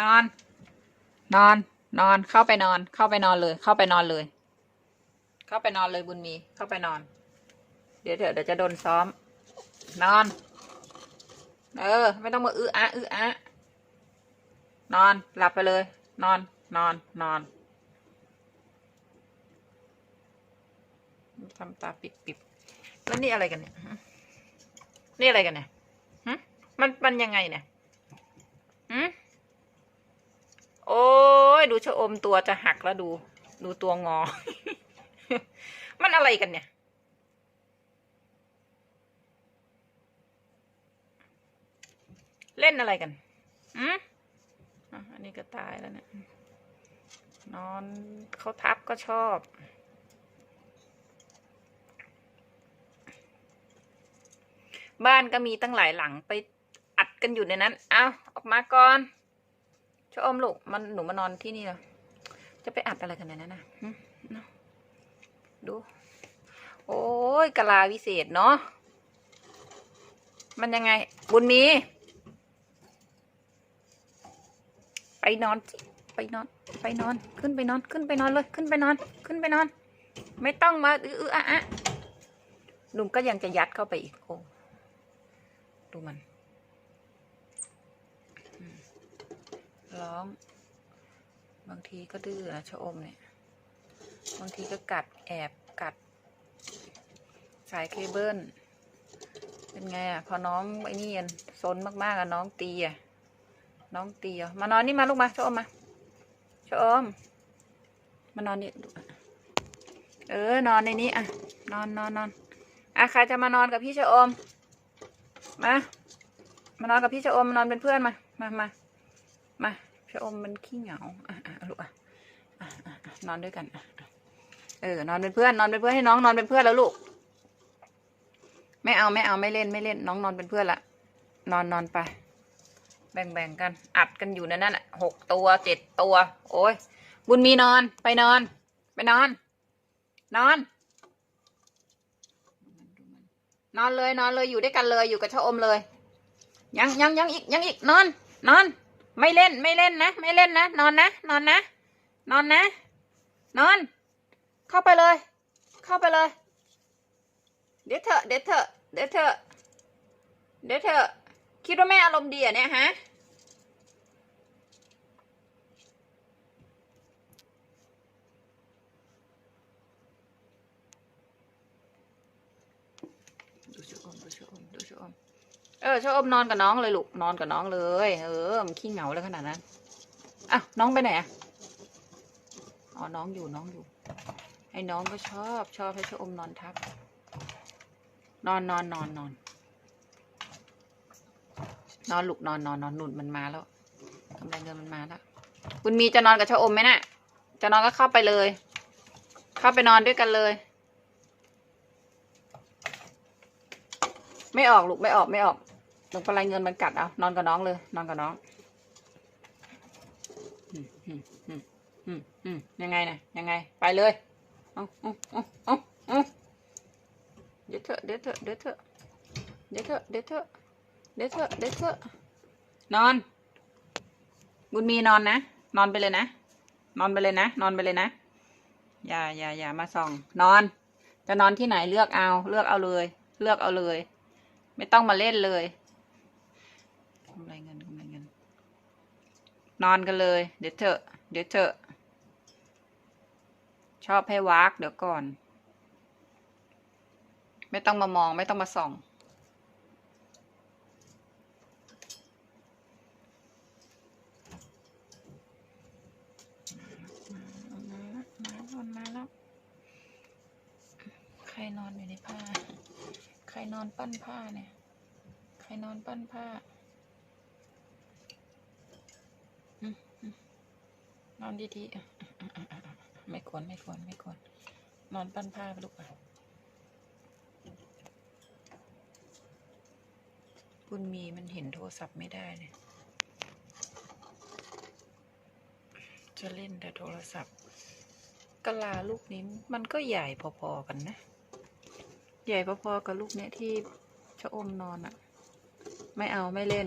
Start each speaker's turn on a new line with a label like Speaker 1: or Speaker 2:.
Speaker 1: นอน นอน นอน เข้าไปนอน เข้าไปนอนเลย เข้าไปนอนเลย เข้าไปนอนเลยบุญมี เข้าไปนอน เดี๋ยวเดี๋ยวเดี๋ยวจะโดนซ้อม นอน เออ ไม่ต้องมาอื้ออะอื้ออะนอน หลับไปเลย นอน นอน นอนทำตาปิบปิบแล้วนี่อะไรกันเนี่ย นี่อะไรกันเนี่ยหึมันมันยังไงเนี่ยหืม โอ้ยดูชะอมตัวจะหักแล้วดู ดูตัวงอ มันอะไรกันเนี่ย เล่นอะไรกันอืมอะอันนี้ก็ตายแล้วเนี่ย นอนเขาทับก็ชอบบ้านก็มีตั้งหลายหลังไปอัดกันอยู่ในนั้น เอาออกมาก่อน ชะอมลูกมันหนูมานอนที่นี่เหรอจะไปอัดอะไรกันในนั้นนะนะดู โอ้ยกะลาวิเศษเนาะมันยังไง บุญมี ไปนอนสิไปนอน ไปนอน ขึ้นไปนอน ขึ้นไปนอนเลย ขึ้นไปนอน ขึ้นไปนอน ไม่ต้องมาอื้ออื้ออะอะหนุ่มก็ยังจะยัดเข้าไปอีกโอ้ดูมันอืม ร้อง บางทีก็ดื้อนะชะอมเนี่ย บางทีก็กัดแอบกัด สายเคเบิลเป็นไงอะ พอน้องไอ้นี่อะซนมากๆอะน้องตีอะ น้องตีอะมานอนนี่มาลูกมาชะอมมาชะอมมานอนนี่เออนอนในนี้อะ นอนนอนนอนอะใครจะมานอนกับพี่ชะอมมามานอนกับพี่ชะอมมานอนเป็นเพื่อนมา มา มา มา ชะอมมันขี้เหงาอะอะลูกอะนอนด้วยกันอะเออนอนเป็นเพื่อนนอนเป็นเพื่อนให้น้องนอนเป็นเพื่อนแล้วลูก ไม่เอาไม่เอาไม่เล่นไม่เล่น น้องนอนเป็นเพื่อนละนอนนอนไป แบ่งแบ่งกัน อัดกันอยู่นนั้นอะหกตัวเจ็ดตัว โอ้ยบุญมีนอนไปนอน ไปนอน นอน นอนเลยนอนเลยอยู่ด้วยกันเลยอยู่กับชะอมเลย ยังยังยังอีกยังอีกนอน นอน ไม่เล่นไม่เล่นนะ ไม่เล่นนะ นอนนะ นอนนะ นอนนะ นอน เข้าไปเลย เข้าไปเลย เดี๋ยวเถอะเดี๋ยวเถอะเดี๋ยวเถอะเดี๋ยวเถอะคิดว่าแม่อารมณ์ดีอะเนี่ยฮะดูชอมดูชอมดูชอม เออชอมนอนกับน้องเลยลูกนอนกับน้องเลย เออมันขี้เหงาเลยขนาดนั้นอะน้องไปไหนอะอ๋อน้องอยู่น้องอยู่ไอ้น้องก็ชอบชอบให้ชอมนอนทับ นอนนอนนอนนอนนอนลูกนอนนอนนอนหนุนมันมาแล้วกำไรเงินมันมาแล้วคุณมีจะนอนกับชอมไหมน่ะ จะนอนก็เข้าไปเลย เข้าไปนอนด้วยกันเลย ไม่ออกลูกไม่ออกไม่ออก ลวงปลายเงินมันกัดเอา นอนกับน้องเลย นอนกับน้องยังไงนะยังไง ไปเลยเอาเอาเอาเอาเอาเดี๋ยวเถอะเดี๋ยวเถอะเดี๋ยวเถอะเดี๋ยวเถอะเดี๋ยวเถอะเดี๋ยวเถอะเดี๋ยวเถอะนอน บุญมีนอนนะ นอนไปเลยนะ นอนไปเลยนะ นอนไปเลยนะ อย่าอย่าอย่ามาส่อง นอน จะนอนที่ไหนเลือกเอา เลือกเอาเลย เลือกเอาเลย ไม่ต้องมาเล่นเลยกำไรเงินกำไรเงิน นอนกันเลย เดี๋ยวเถอะ เดี๋ยวเถอะ ชอบให้วากเดี๋ยวก่อน ไม่ต้องมามองไม่ต้องมาส่องมามาแล้วมาแล้ว ใครนอนอยู่ในผ้า ใครนอนปั้นผ้าเนี่ย ใครนอนปั้นผ้าอืมอืม นอนดีๆไม่ควรไม่ควรไม่ควร นอนปั้นผ้าลูกอะบุญมีมันเห็นโทรศัพท์ไม่ได้เนี่ย จะเล่นแต่โทรศัพท์กะลาลูกนี้มันก็ใหญ่พอๆกันนะ ใหญ่พอๆกับลูกเนี้ยที่ชะอมนอนอะ ไม่เอาไม่เล่น